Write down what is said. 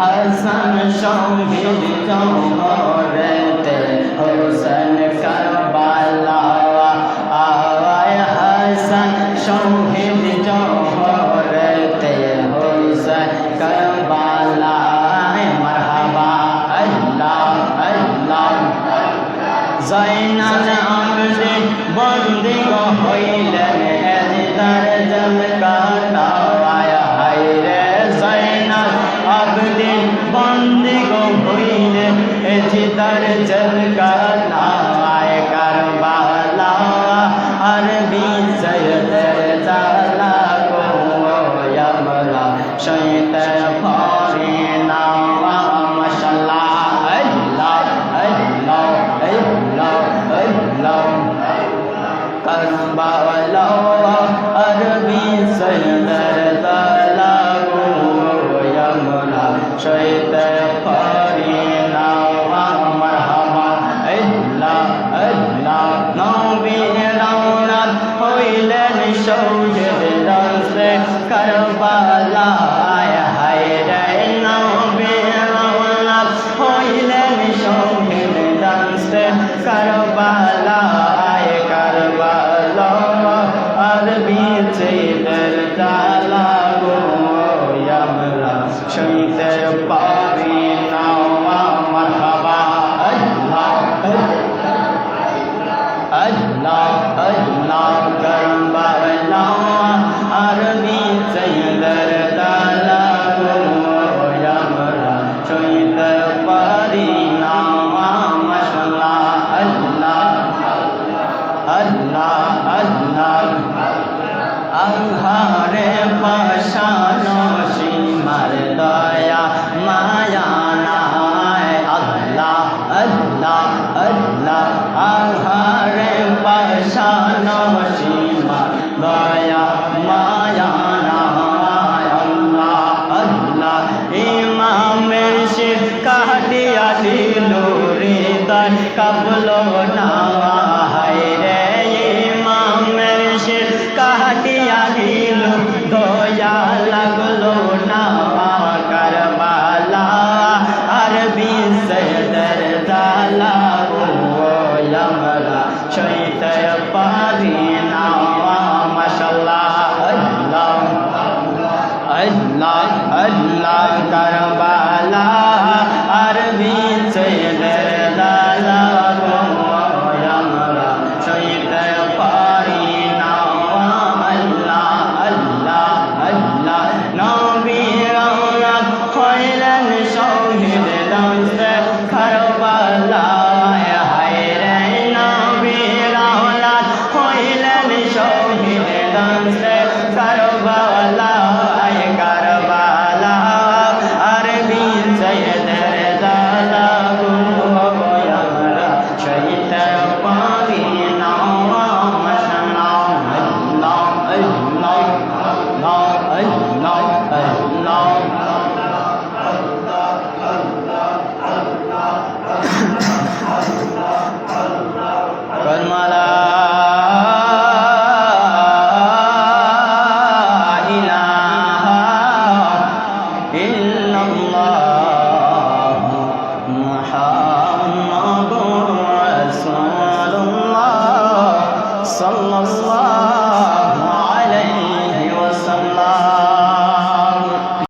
হাসান শহীদ জহরতে হোসেন কারবালা বন্দি গো হইলেন এদিদার জমকাতা আয় কারবালা। আর বিজয়দের জালা গো ইয়ামলা শৈতে ফরে নাওয়া মাশাল্লাহ আল্লাহ আল্লাহ আল্লাহ আল্লাহ করবালা ইয়ামলা দিতে পারি না আমার হাবা আল্লাহ আল্লাহ আল্লাহ করম বাবা আরবি চৈন্দর তালা আমরা চৈন্দর পারি না মশলা আল্লাহ আল্লাহ আল্লাহ আল্লাহ রে পাশানো সীমার দর শান মিটায়া পারি sallallahu